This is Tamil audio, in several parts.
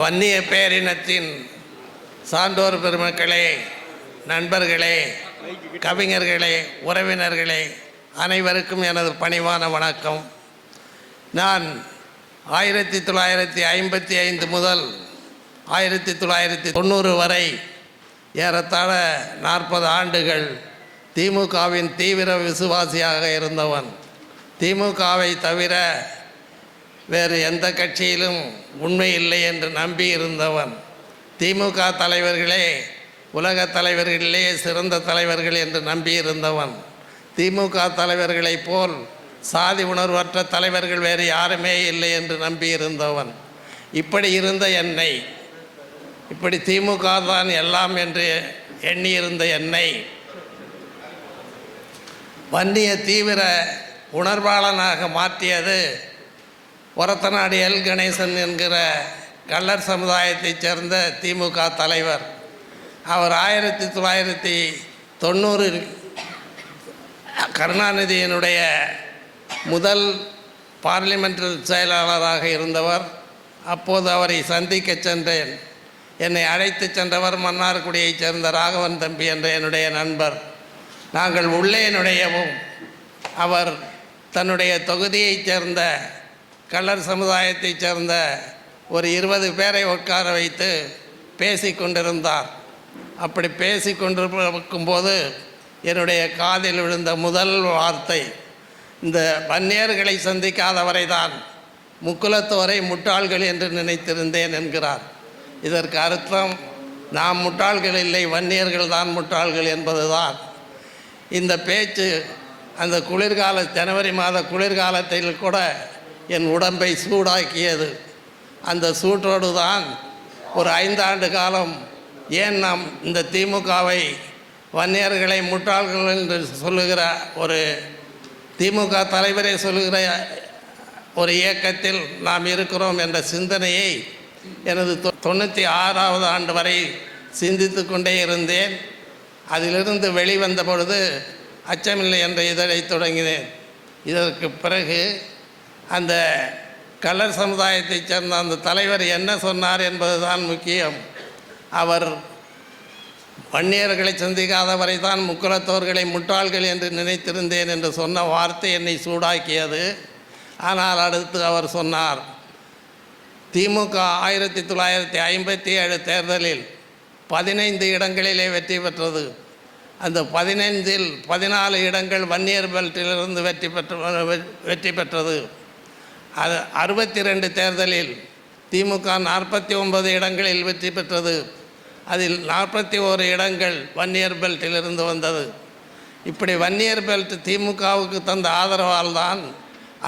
வன்னிய பேரினத்தின் சான்றோர் பெருமக்களே நண்பர்களே கவிஞர்களே உறவினர்களே அனைவருக்கும் எனது பணிவான வணக்கம். நான் ஆயிரத்தி தொள்ளாயிரத்தி ஐம்பத்தி ஐந்து முதல் ஆயிரத்தி தொள்ளாயிரத்தி தொண்ணூறு வரை ஏறத்தாழ நாற்பது ஆண்டுகள் திமுகவின் தீவிர விசுவாசியாக இருந்தவன். திமுகவை தவிர வேறு எந்த கட்சியிலும் உண்மை இல்லை என்று நம்பி இருந்தவன் திமுக தலைவர்களே உலக தலைவர்களிலே சிறந்த தலைவர்கள் என்று நம்பி இருந்தவன் திமுக தலைவர்களைப் போல் சாதி உணர்வற்ற தலைவர்கள் வேறு யாருமே இல்லை என்று நம்பி இருந்தவன். இப்படி இருந்த என்னை இப்படி திமுக தான் எல்லாம் என்று எண்ணியிருந்த என்னை வன்னிய தீவிர உணர்வாளனாக மாற்றியது ஒரத்தநாடு எல். கணேசன் என்கிற கள்ளர் சமுதாயத்தைச் சேர்ந்த திமுக தலைவர். அவர் ஆயிரத்தி தொள்ளாயிரத்தி தொண்ணூறில் கருணாநிதியினுடைய முதல் பார்லிமெண்டல் செயலாளராக இருந்தவர். அப்போது அவரை சந்திக்க சென்றேன். என்னை அழைத்து சென்றவர் மன்னார்குடியைச் சேர்ந்த ராகவன் தம்பி என்ற என்னுடைய நண்பர். நாங்கள் உள்ளே நுழையவும் அவர் தன்னுடைய தொகுதியைச் சேர்ந்த கள்ளர் சமுதாயத்தைச் சேர்ந்த ஒரு இருபது பேரை உட்கார வைத்து பேசி கொண்டிருந்தார். அப்படி பேசி கொண்டிருக்கும்போது என்னுடைய காதில் விழுந்த முதல் வார்த்தை இந்த வன்னியர்களை சந்திக்காதவரை தான் முக்குலத்தோரை முட்டாள்கள் என்று நினைத்திருந்தேன் என்கிறார். இதற்கு அர்த்தம் நாம் முட்டாள்கள் இல்லை வன்னியர்கள் தான் முட்டாள்கள் என்பதுதான். இந்த பேச்சு அந்த குளிர்கால ஜனவரி மாத குளிர்காலத்தில் கூட என் உடம்பை சூடாக்கியது. அந்த சூட்டோடு தான் ஒரு ஐந்தாண்டு காலம் ஏன் நாம் இந்த திமுகவை வன்னியர்களை முட்டாள்கள் என்று சொல்லுகிற ஒரு திமுக தலைவரை சொல்லுகிற ஒரு இயக்கத்தில் நாம் இருக்கிறோம் என்ற சிந்தனையை எனது தொ- தொண்ணூற்றி ஆறாவது ஆண்டு வரை சிந்தித்து கொண்டே இருந்தேன். அதிலிருந்து வெளிவந்த பொழுது அச்சமில்லை என்ற இதழை தொடங்கினேன். இதற்கு பிறகு அந்த கலர் சமுதாயத்தைச் சேர்ந்த அந்த தலைவர் என்ன சொன்னார் என்பதுதான் முக்கியம். அவர் வன்னியர்களை சந்திக்காதவரை தான் முக்குலத்தோர்களை முட்டாள்கள் என்று நினைத்திருந்தேன் என்று சொன்ன வார்த்தை என்னை சூடாக்கியது. ஆனால் அடுத்து அவர் சொன்னார் திமுக ஆயிரத்தி தொள்ளாயிரத்தி ஐம்பத்தி ஏழு தேர்தலில் பதினைந்து இடங்களிலே வெற்றி பெற்றது. அந்த பதினைந்தில் பதினாலு இடங்கள் வன்னியர் பெல்ட்டிலிருந்து வெற்றி பெற்ற வெற்றி பெற்றது. அது அறுபத்தி ரெண்டு தேர்தலில் திமுக நாற்பத்தி ஒன்பது இடங்களில் வெற்றி பெற்றது. அதில் நாற்பத்தி ஓரு இடங்கள் வன்னியர் பெல்ட்டிலிருந்து வந்தது. இப்படி வன்னியர் பெல்ட் திமுகவுக்கு தந்த ஆதரவால் தான்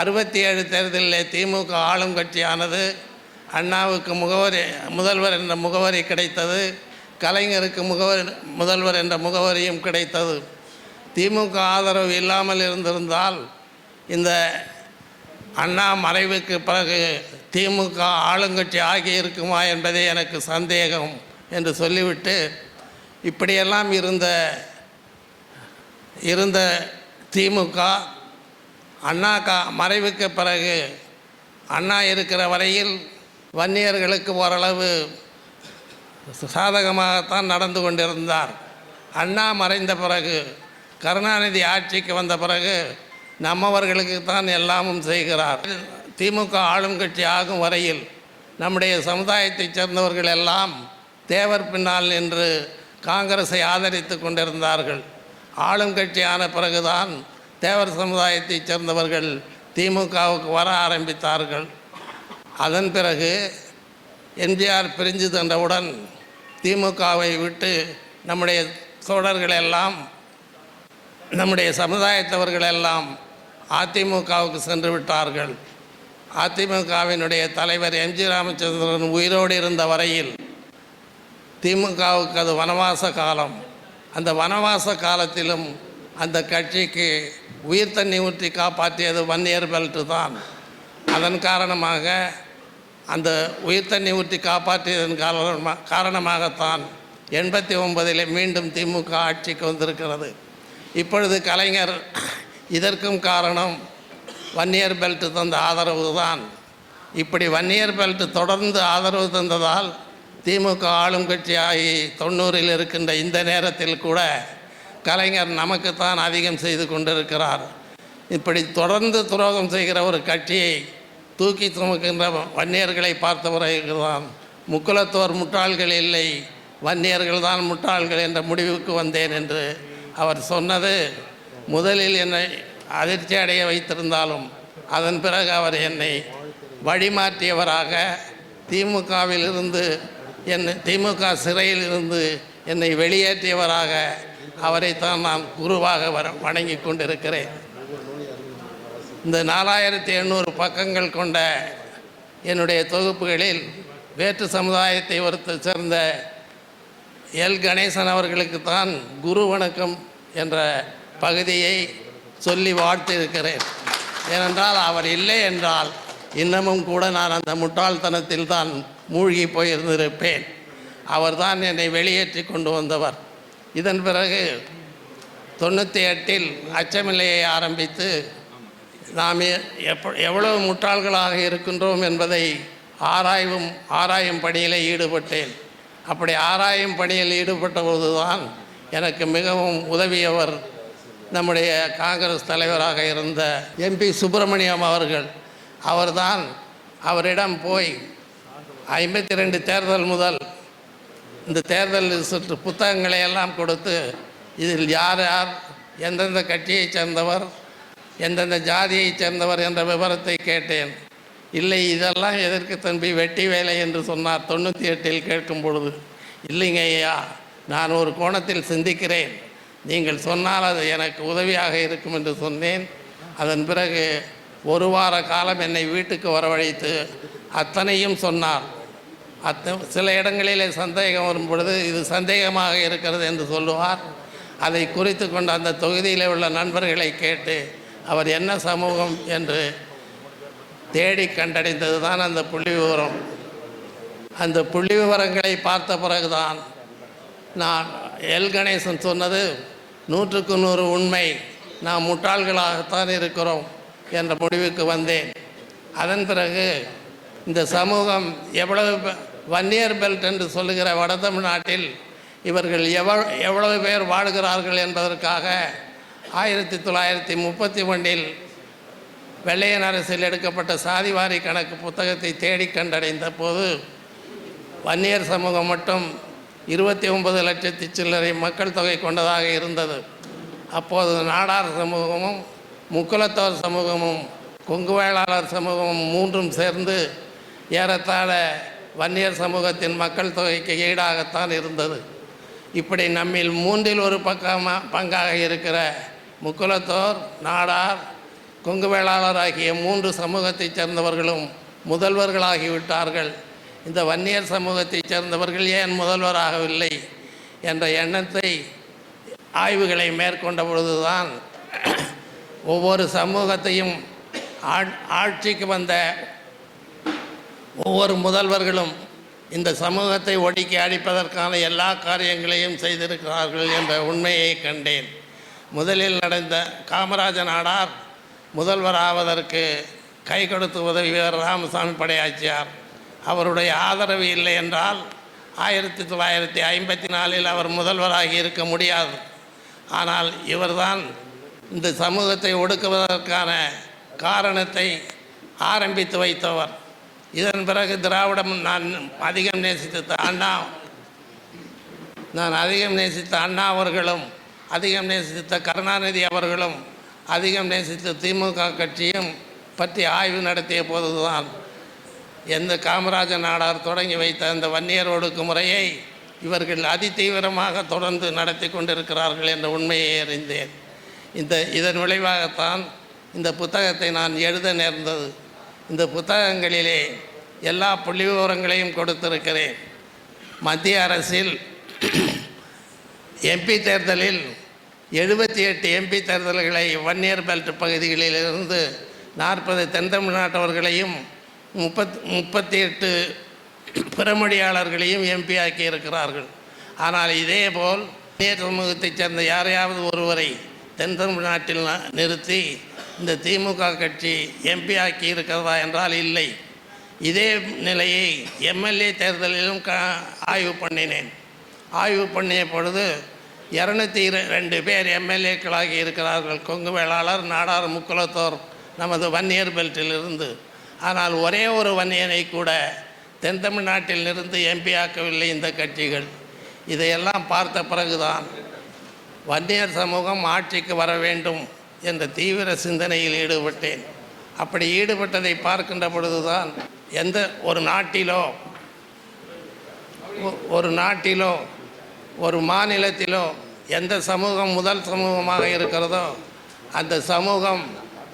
அறுபத்தி ஏழு தேர்தலில் திமுக ஆளும் கட்சியானது அண்ணாவுக்கு முகவரி முதல்வர் என்ற முகவரி கிடைத்தது. கலைஞருக்கு முகவரி முதல்வர் என்ற முகவரியும் கிடைத்தது. திமுக ஆதரவு இல்லாமல் இருந்திருந்தால் இந்த அண்ணா மறைவுக்கு பிறகு திமுக ஆளுங்கட்சி ஆகி இருக்குமா என்பதே எனக்கு சந்தேகம் என்று சொல்லிவிட்டு இப்படியெல்லாம் இருந்த இருந்த திமுக அண்ணா கா மறைவுக்கு பிறகு அண்ணா இருக்கிற வரையில் வன்னியர்களுக்கு ஓரளவு சாதகமாகத்தான் நடந்து கொண்டிருந்தார். அண்ணா மறைந்த பிறகு கருணாநிதி ஆட்சிக்கு வந்த பிறகு நம்மவர்களுக்கு தான் எல்லாமும் செய்கிறார். திமுக ஆளும் கட்சி ஆகும் வரையில் நம்முடைய சமுதாயத்தைச் சேர்ந்தவர்கள் எல்லாம் தேவர் பின்னால் என்று காங்கிரஸை ஆதரித்து கொண்டிருந்தார்கள். ஆளும் கட்சியான பிறகுதான் தேவர் சமுதாயத்தைச் சேர்ந்தவர்கள் திமுகவுக்கு வர ஆரம்பித்தார்கள். அதன் பிறகு எம்ஜிஆர் பிரிஞ்சு தந்தவுடன் திமுகவை விட்டு நம்முடைய தோழர்களெல்லாம் நம்முடைய சமுதாயத்தவர்கள் எல்லாம் அதிமுகவுக்கு சென்று விட்டார்கள். அதிமுகவினுடைய தலைவர் எம். ஜி. ராமச்சந்திரன் உயிரோடு இருந்த வரையில் திமுகவுக்கு அது வனவாச காலம். அந்த வனவாச காலத்திலும் அந்த கட்சிக்கு உயிர் தண்ணி ஊற்றி காப்பாற்றியது வன்னியர் பெல்ட்டு தான். அதன் காரணமாக அந்த உயிர் தண்ணி ஊற்றி காப்பாற்றியதன் காரணமா காரணமாகத்தான் எண்பத்தி ஒன்பதில் மீண்டும் திமுக ஆட்சிக்கு வந்திருக்கிறது. இப்பொழுது கலைஞர் இதற்கும் காரணம் வன்னியர் பெல்ட் தந்த ஆதரவு தான். இப்படி வன்னியர் பெல்ட் தொடர்ந்து ஆதரவு தந்ததால் திமுக ஆளும் கட்சியாகி தொண்ணூறில் இருக்கின்ற இந்த நேரத்தில் கூட கலைஞர் நமக்குத்தான் அதிகம் செய்து கொண்டிருக்கிறார். இப்படி தொடர்ந்து துரோகம் செய்கிற ஒரு கட்சியை தூக்கி சுமக்கின்ற வன்னியர்களை பார்த்த பிறகுதான் முக்குலத்தோர் முட்டாள்கள் இல்லை வன்னியர்கள் தான் முட்டாள்கள் என்ற முடிவுக்கு வந்தேன் என்று அவர் சொன்னது. முதலில் என்னை அதிர்ச்சி அடைய வைத்திருந்தாலும் அதன் பிறகு அவர் என்னை வழிமாற்றியவராக திமுகவில் இருந்து என்னை திமுக சிறையில் இருந்து என்னை வெளியேற்றியவராக அவரைத்தான் நான் குருவாக வர வணங்கி கொண்டிருக்கிறேன். இந்த நாலாயிரத்தி எண்ணூறு பக்கங்கள் கொண்ட என்னுடைய தொகுப்புகளில் வேற்று சமுதாயத்தை ஒருத்த சேர்ந்த எல். கணேசன் அவர்களுக்கு தான் குரு வணக்கம் என்ற பகுதியை சொல்லி வாழ்த்திருக்கிறேன் ஏனென்றால் அவர் இல்லை என்றால் இன்னமும் கூட நான் அந்த முட்டாள்தனத்தில் தான் மூழ்கி போயிருந்திருப்பேன். அவர்தான் என்னை வெளியேற்றி கொண்டு வந்தவர். இதன் பிறகு தொண்ணூற்றி எட்டில் அச்சமில்லையை ஆரம்பித்து நாம் எப்ப எவ்வளவு முட்டாள்களாக இருக்கின்றோம் என்பதை ஆராயும் ஆராயும் பணியில் ஈடுபட்டேன். அப்படி ஆராயும் பணியில் ஈடுபட்ட போதுதான் எனக்கு மிகவும் உதவியவர் நம்முடைய காங்கிரஸ் தலைவராக இருந்த எம்பி சுப்பிரமணியம் அவர்கள் அவர்தான் அவரிடம் போய் ஐம்பத்தி ரெண்டு தேர்தல் முதல் இந்த தேர்தல் சுற்று புத்தகங்களை எல்லாம் கொடுத்து இதில் யார் யார் எந்தெந்த கட்சியைச் சேர்ந்தவர் எந்தெந்த ஜாதியைச் சேர்ந்தவர் என்ற விவரத்தை கேட்டேன். இல்லை இதெல்லாம் எதற்கு தம்பி வெட்டி வேலை என்று சொன்னார் தொண்ணூற்றி எட்டில் கேட்கும் பொழுது. இல்லைங்க ஐயா நான் ஒரு கோணத்தில் சிந்திக்கிறேன். நீங்கள் சொன்னால் அது எனக்கு உதவியாக இருக்கும் என்று சொன்னேன். அதன் பிறகு ஒரு வார காலம் என்னை வீட்டுக்கு வரவழைத்து அத்தனையும் சொன்னார். அத்த சில இடங்களிலே சந்தேகம் வரும் பொழுது இது சந்தேகமாக இருக்கிறது என்று சொல்லுவார். அதை குறித்து கொண்டு அந்த தொகுதியில் உள்ள நண்பர்களை கேட்டு அவர் என்ன சமூகம் என்று தேடி கண்டடைந்தது தான் அந்த புள்ளி விவரம் அந்த புள்ளி விவரங்களை பார்த்த பிறகுதான் நான் எல் கணேசன் சொன்னது நூற்றுக்கு நூறு உண்மை. நாம் முட்டாள்களாகத்தான் இருக்கிறோம் என்ற முடிவுக்கு வந்தேன். அதன் பிறகு இந்த சமூகம் எவ்வளவு வன்னியர் பெல்ட் என்று சொல்லுகிற வட தமிழ்நாட்டில் இவர்கள் எவ்வளவு எவ்வளவு பேர் வாழ்கிறார்கள் என்பதற்காக ஆயிரத்தி தொள்ளாயிரத்தி முப்பத்தி ஒன்றில் வெள்ளையன் அரசில் எடுக்கப்பட்ட சாதிவாரி கணக்கு புத்தகத்தை தேடி கண்டடைந்த போது வன்னியர் சமூகம் மட்டும் இருபத்தி ஒன்பது லட்சத்தி சில்லறை மக்கள் தொகை கொண்டதாக இருந்தது. அப்போது நாடார் சமூகமும் முக்குலத்தோர் சமூகமும் கொங்கு வேளாளர் சமூகமும் மூன்றும் சேர்ந்து ஏறத்தாழ வன்னியர் சமூகத்தின் மக்கள் தொகைக்கு ஈடாகத்தான் இருந்தது. இப்படி நம்மில் மூன்றில் ஒரு பக்கமாக பங்காக இருக்கிற முக்குலத்தோர் நாடார் கொங்கு வேளாளர் ஆகிய மூன்று சமூகத்தைச் சேர்ந்தவர்களும் முதல்வர்களாகிவிட்டார்கள். இந்த வன்னியர் சமூகத்தைச் சேர்ந்தவர்கள் ஏன் முதல்வராகவில்லை என்ற எண்ணத்தை ஆய்வுகளை மேற்கொண்ட பொழுதுதான் ஒவ்வொரு சமூகத்தையும் ஆட்- ஆட்சிக்கு வந்த ஒவ்வொரு முதல்வர்களும் இந்த சமூகத்தை ஒடுக்கி அழிப்பதற்கான எல்லா காரியங்களையும் செய்திருக்கிறார்கள் என்ற உண்மையை கண்டேன். முதலில் நடந்த காமராஜ நாடார் முதல்வராவதற்கு கை கொடுத்து உதவியவர் ராமசாமி படையாச்சியார். அவருடைய ஆதரவு இல்லை என்றால் ஆயிரத்தி தொள்ளாயிரத்தி ஐம்பத்தி நாலில் அவர் முதல்வராகி இருக்க முடியாது. ஆனால் இவர்தான் இந்த சமூகத்தை ஒடுக்குவதற்கான காரணத்தை ஆரம்பித்து வைத்தவர். இதன் பிறகு திராவிடம் நான் அதிகம் நேசித்த அண்ணா நான் அதிகம் நேசித்த அண்ணா அவர்களும் அதிகம் நேசித்த கருணாநிதி அவர்களும் அதிகம் நேசித்த திமுக கட்சியும் பற்றி ஆய்வு நடத்திய போதுதான் எந்த காமராஜர் நாடார் தொடங்கி வைத்த அந்த வன்னியர் ஒடுக்குமுறையை இவர்கள் அதிதீவிரமாக தொடர்ந்து நடத்தி கொண்டிருக்கிறார்கள் என்ற உண்மையை அறிந்தேன். இந்த இதன் விளைவாகத்தான் இந்த புத்தகத்தை நான் எழுத நேர்ந்தது. இந்த புத்தகங்களிலே எல்லா புள்ளி விவரங்களையும் கொடுத்திருக்கிறேன். மத்திய அரசில் எம்பி தேர்தலில் எழுபத்தி எட்டு எம்பி தேர்தல்களை வன்னியர் பெல்ட் பகுதிகளிலிருந்து நாற்பது தென் தமிழ்நாட்டவர்களையும் முப்பத் முப்பத்தி எட்டு பிறமொழியாளர்களையும் எம்பி ஆக்கி இருக்கிறார்கள் ஆனால் இதேபோல் இந்திய சமூகத்தைச் சேர்ந்த யாரையாவது ஒருவரை தென் தமிழ்நாட்டில் நிறுத்தி இந்த திமுக கட்சி எம்பி ஆக்கி இருக்கிறதா என்றால் இல்லை. இதே நிலையை எம்எல்ஏ தேர்தலிலும் க ஆய்வு பண்ணினேன். ஆய்வு பண்ணிய பொழுது இரநூத்தி ரெண்டு பேர் எம்எல்ஏக்களாகி இருக்கிறார்கள். கொங்கு வேளாளர் நாடார் முக்குலத்தோர் நமது வன்னியர் பெல்ட்டிலிருந்து ஆனால் ஒரே ஒரு வன்னியனை கூட தென் தமிழ்நாட்டில் இருந்து எம்பியாக்கவில்லை இந்த கட்சிகள். இதையெல்லாம் பார்த்த பிறகுதான் வன்னியர் சமூகம் ஆட்சிக்கு வர வேண்டும் என்ற தீவிர சிந்தனையில் ஈடுபட்டேன். அப்படி ஈடுபட்டதை பார்க்கின்ற பொழுதுதான் எந்த ஒரு நாட்டிலோ ஒரு நாட்டிலோ ஒரு மாநிலத்திலோ எந்த சமூகம் முதல் சமூகமாக இருக்கிறதோ அந்த சமூகம்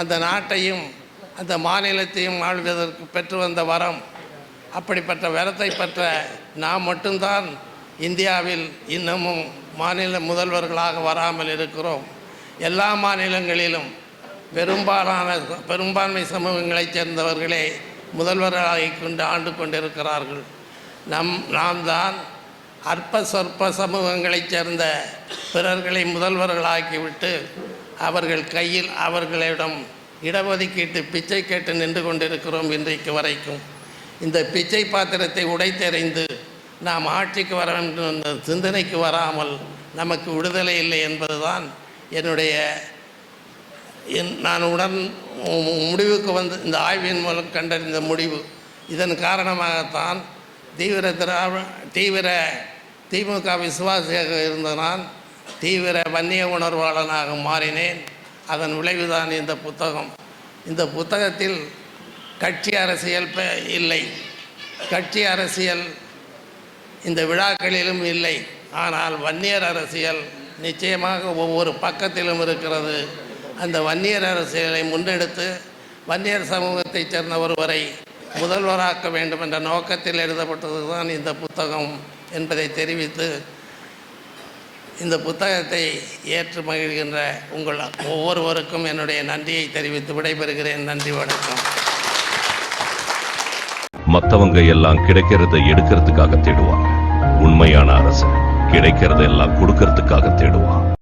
அந்த நாட்டையும் அந்த மாநிலத்தையும் ஆழ்வதற்கு பெற்று வந்த வரம் அப்படிப்பட்ட வரத்தை பெற்ற நாம் மட்டும்தான் இந்தியாவில் இன்னமும் மாநில முதல்வர்களாக வராமல் இருக்கிறோம். எல்லா மாநிலங்களிலும் பெரும்பாலான பெரும்பான்மை சமூகங்களைச் சேர்ந்தவர்களே முதல்வர்களாகி கொண்டு ஆண்டு கொண்டிருக்கிறார்கள். நம் நாம் தான் அற்ப சொற்ப சமூகங்களைச் சேர்ந்த பிறர்களை முதல்வர்களாக்கிவிட்டு அவர்கள் கையில் அவர்களிடம் இடஒதுக்கீட்டு பிச்சை கேட்டு நின்று கொண்டிருக்கிறோம் இன்றைக்கு வரைக்கும். இந்த பிச்சை பாத்திரத்தை உடைத்தெறிந்து நாம் ஆட்சிக்கு வர வேண்டும் சிந்தனைக்கு வராமல் நமக்கு விடுதலை இல்லை என்பதுதான் என்னுடைய என் நான் உடன் முடிவுக்கு வந்து இந்த ஆய்வின் மூலம் கண்டறிந்த முடிவு. இதன் காரணமாகத்தான் தீவிர திராவிட தீவிர திமுக விசுவாசியாக இருந்த நான் தீவிர வன்னிய உணர்வாளனாக மாறினேன். அதன் விளைவுதான் இந்த புத்தகம். இந்த புத்தகத்தில் கட்சி அரசியல் இல்லை. கட்சி அரசியல் இந்த விழாக்களிலும் இல்லை. ஆனால் வன்னியர் அரசியல் நிச்சயமாக ஒவ்வொரு பக்கத்திலும் இருக்கிறது. அந்த வன்னியர் அரசியலை முன்னெடுத்து வன்னியர் சமூகத்தைச் சேர்ந்த ஒருவரை முதல்வராக்க வேண்டும் என்ற நோக்கத்தில் எழுதப்பட்டது தான் இந்த புத்தகம் என்பதை தெரிவித்து இந்த புத்தகத்தை ஏற்று மகிழ்கின்ற உங்கள் ஒவ்வொருவருக்கும் என்னுடைய நன்றியை தெரிவித்து விடைபெறுகிறேன். நன்றி வணக்கம். மத்தவங்க எல்லாம் கிடைக்கிறத எடுக்கிறதுக்காக தேடுவாங்க. உண்மையான அரசு கிடைக்கிறதெல்லாம் கொடுக்கறதுக்காக தேடுவான்.